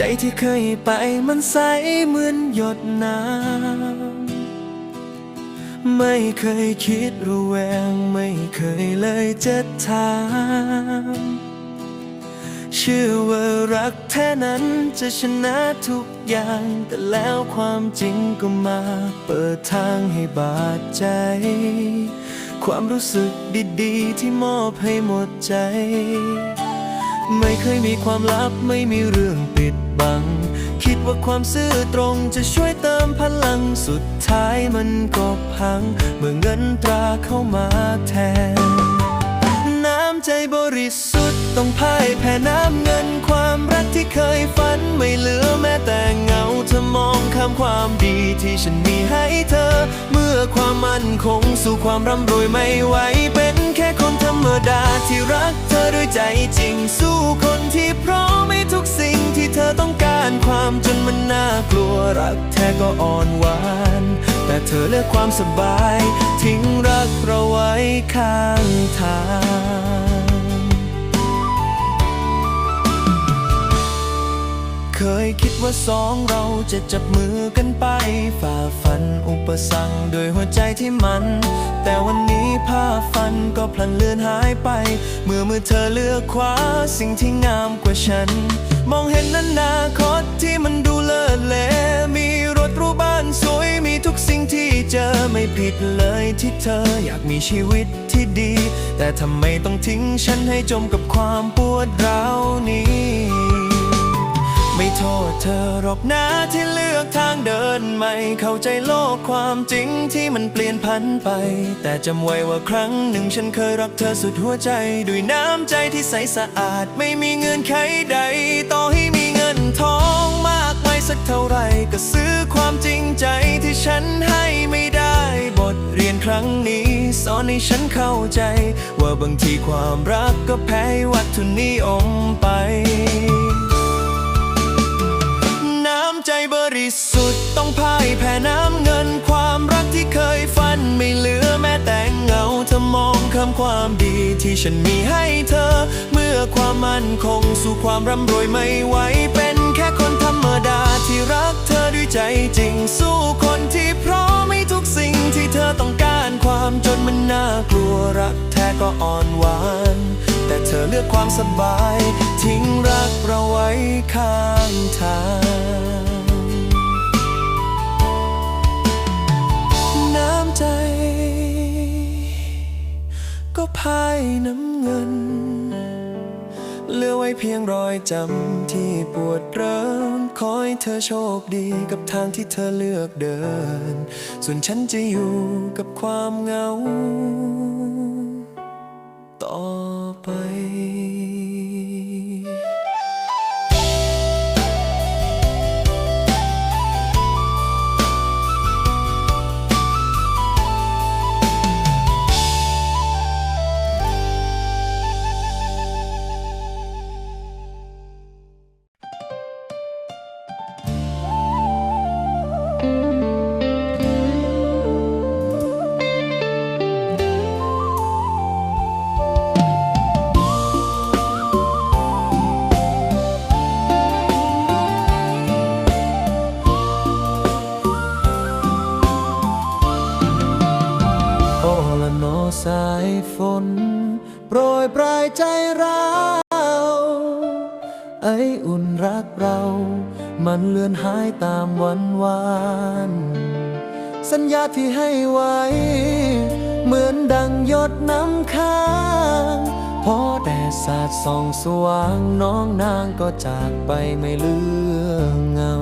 ใจที่เคยไปมันใสเหมือนหยดน้ำ ไม่เคยคิดระแวง ไม่เคยเลยจะถามเชื่อว่ารักแท้นั้นจะชนะทุกอย่าง แต่แล้วความจริงก็มา เปิดทางให้บาดใจ ความรู้สึกดีๆ ที่มอบให้หมดใจ ยมีความลับไม่มีเรื่องปิดบัง คิดว่าความซื่อตรงจะช่วยเติมพลังสุดท้ายมันก็พัง เมื่อเงินตราเข้ามาแทน น้ำใจบริสุทธิ์ต้องพ่ายแพ้น้ำเงินความรักที่เคยฝันไม่เหลือแม้แต่เงาเธอมองข้ามความดีที่ฉันมีให้เธอ เมื่อความมั่นคงสู่ความร่ำรวยไม่ไหวเป็นแค่คนธรรมดาที่รัก อด้วยใจจริงสู้คนที่พร้อมให้ทุกสิ่งที่เธอต้องการความจนมันน่ากลัวรักแท้ก็อ่อนหวาน แต่เธอเลือกความสบาย ทิ้งรักเราไว้ข้างทางเคยคิด ว่าสองเราจะจับมือกันไป ฝ่าฟันอุปสรรคโดวยหัวใจที่มัน แต่วันนี้ภาพฝันก็พลันเลือนหายไป เมื่อมือเธอเลือกคว้าสิ่งที่งามกว่าฉัน มองเห็นอนาคตที่มันดูเลิศเลมีรถรูบ้านสวยมีทุกสิ่งที่เจอไม่ผิดเลยที่เธออยากมีชีวิตที่ดี แต่ทำไมต้องทิ้งฉันให้จมกับความปวดร้าวนี้ ไม่โทษเธอหรอกนะที่เลือกทางเดินใหม่เข้าใจโลกความจริงที่มันเปลี่ยนพันไป แต่จำไว้ว่าครั้งหนึ่งฉันเคยรักเธอสุดหัวใจ ด้วยน้ำใจที่ใสสะอาด ไม่มีเงื่อนไขใด ต่อให้มีเงินทองมากไม่สักเท่าไหร่ก็ซื้อความจริงใจที่ฉันให้ไม่ได้ บทเรียนครั้งนี้ สอนให้ฉันเข้าใจ ว่าบางทีความรักก็แพ้วัตถุนิยมไป ความดีที่ฉันมีให้เธอ เมื่อความมั่นคงสู่ความร่ำรวยไม่ไหวเป็นแค่คนธรรมดาที่รักเธอด้วยใจจริงสู้คนที่พร้อมให้ทุกสิ่งที่เธอต้องการความจนมันน่ากลัวรักแท้ก็อ่อนหวาน แต่เธอเลือกความสบาย ทิ้งรักเราไว้ข้างทางน้ำใจ พายน้ำเงิน เหลือไว้เพียงรอยจำที่ปวดเริ่มขอให้เธอโชคดีกับทางที่เธอเลือกเดิน ส่วนฉันจะอยู่กับความเหงา อุ่นรักเรา มันเลือนหายตามวันวาน สัญญาที่ให้ไว้ เหมือนดังหยดน้ำค้างพอแต่สาดส่องสว่างน้องนางก็จากไปไม่เหลือเงา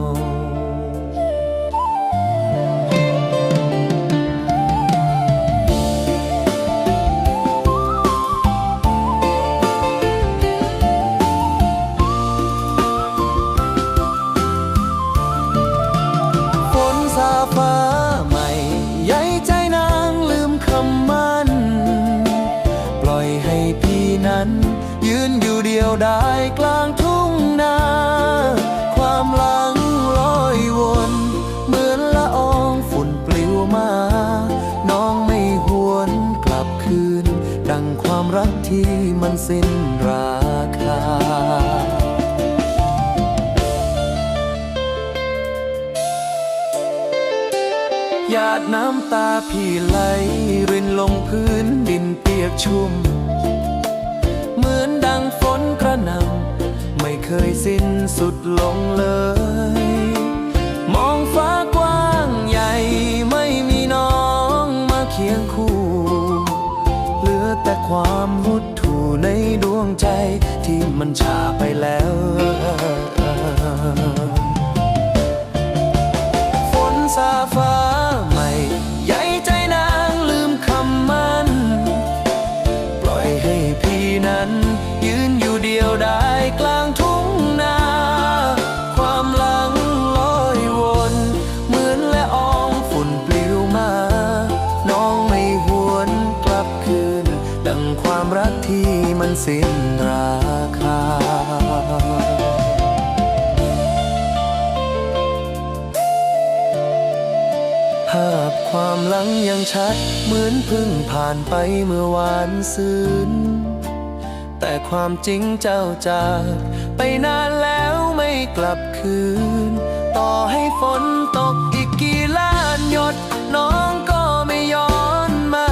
เดียวดายกลางทุ่งนา ความหลังลอยวน เหมือนละอองฝุ่นปลิวมา น้องไม่หวนกลับคืน ดังความรักที่มันสิ้นราคาหยาดน้ำตาพี่ไหลรินลงพื้นดินเปียกชุ่ม เคยสิ้นสุดลงเลย มองฟ้ากว้างใหญ่ไม่มีน้องมาเคียงคู่ เหลือแต่ความหดถู่ในดวงใจที่มันชาไปแล้วฝนซาฟ้า สิ้นราคา ภาพความหลังยังชัด เหมือนเพิ่งผ่านไปเมื่อวานซืน แต่ความจริงเจ้าจากไปนานแล้วไม่กลับคืน ต่อให้ฝนตกอีกกี่ล้านหยด น้องก็ไม่ย้อนมา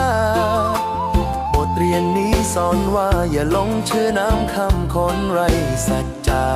บทเรียนนี้ สอนว่าอย่าลงเชื่อน้ำคำคนไรสัจจา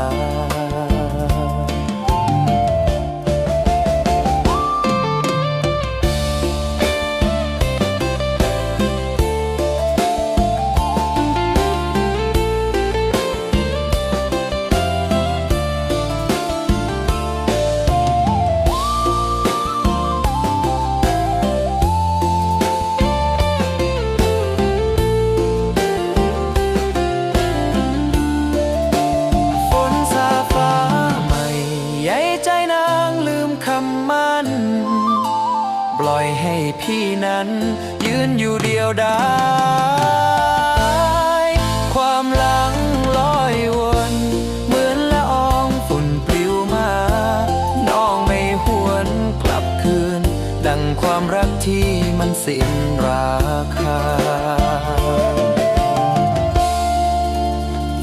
สิ้นราคา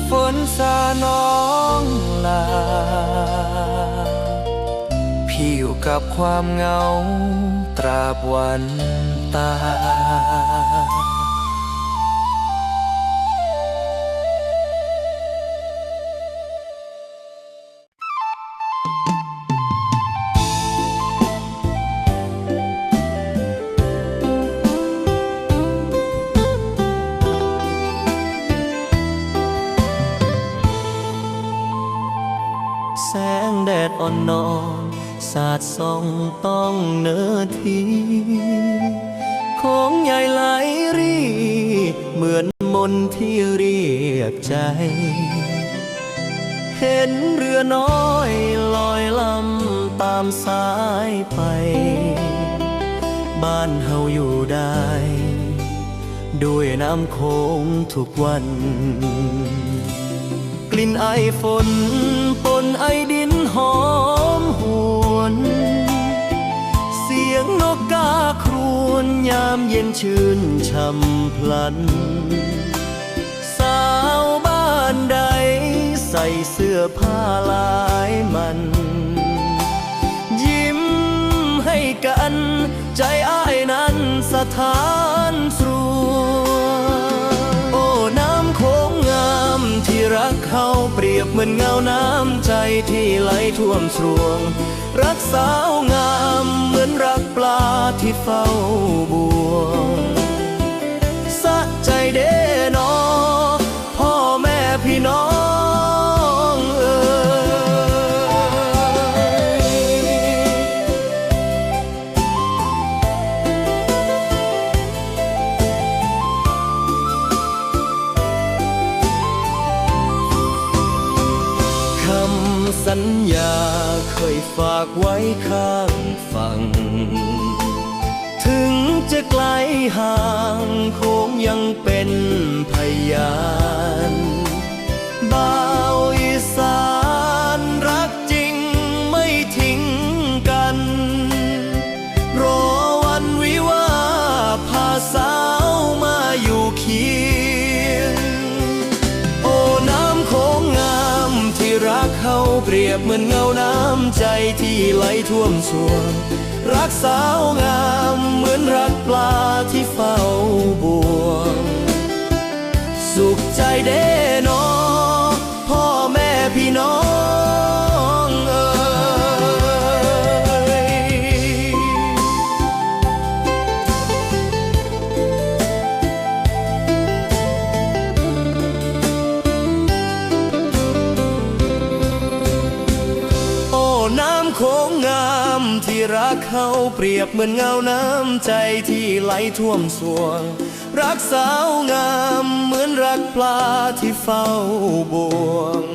ฝนสาน้องลา พี่อยู่กับความเหงาตราบวันตาย อ่อนนอนสาดส่องต้องเนื้อทีของใหญ่ไหลรี เหมือนมนต์ที่เรียกใจ เห็นเรือน้อยลอยลำตามสายไป บ้านเฮาอยู่ได้ ด้วยน้ำโค้งทุกวัน ลิ่นไอฝนปนไอดินหอมหวน เสียงนกกาครวนยามเย็นชื่นช่ำพลัน สาวบ้านใดใส่เสื้อผ้าลายมัน ยิ้มให้กัน ใจอ้ายนั้นสถานสร เขาเปรียบเหมือนเงาน้ำใจที่ไหลท่วมสรวง รักสาวงามเหมือนรักปลาที่เฝ้าบ่วงสะใจเด้นอพ่อแม่พี่น้อง ข้างฝั่ง ถึงจะไกลห่างคงยังเป็นพยานบ้า เอาน้ำใจที่ไหลท่วมสวง รักสาวงามเหมือนรักปลาที่เฝ้าบ่วง สุขใจเด้นอ เขาเปรียบเหมือนเงาน้ำใจที่ไหลท่วมสวง รักสาวงามเหมือนรักปลาที่เฝ้าบ่วงสุขใจเด้นอพ่อแม่พี่น้อง